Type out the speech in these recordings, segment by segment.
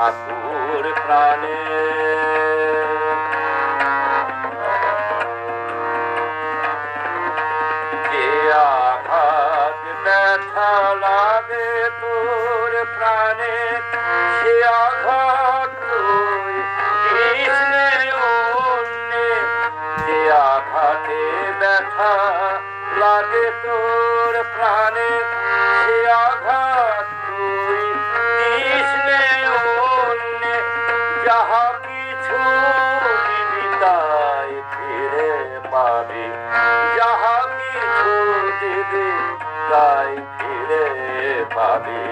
ঠাকুর প্রাণে। যে আঘাত ব্যথা লাগে তোর প্রাণে, সে আঘাত যে আঘাতে ব্যথা লাগে তোর প্রাণে পাবি যাহা কিছু দিদি তাই ফিরে পাবি।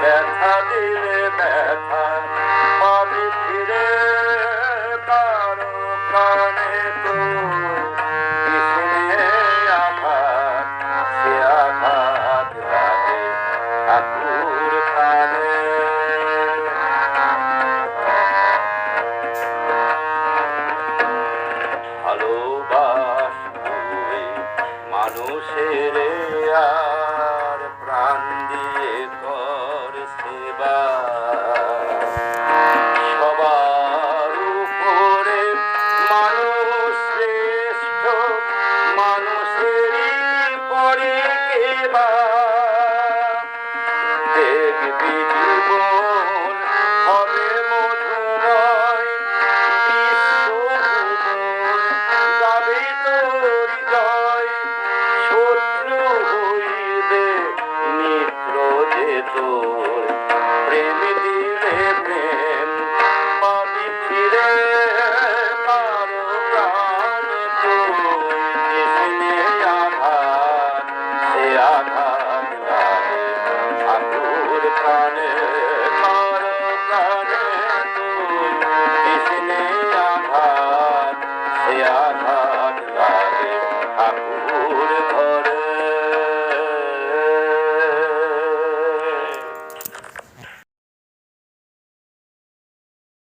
ব্যথা দিলে ব্যথা বাস মানুষের আর প্রাণ দিয়ে কর সেবা। সবার উপরে মানুষ শ্রেষ্ঠ মানুষের পরে কেবা দেখবি জীবন আঘাত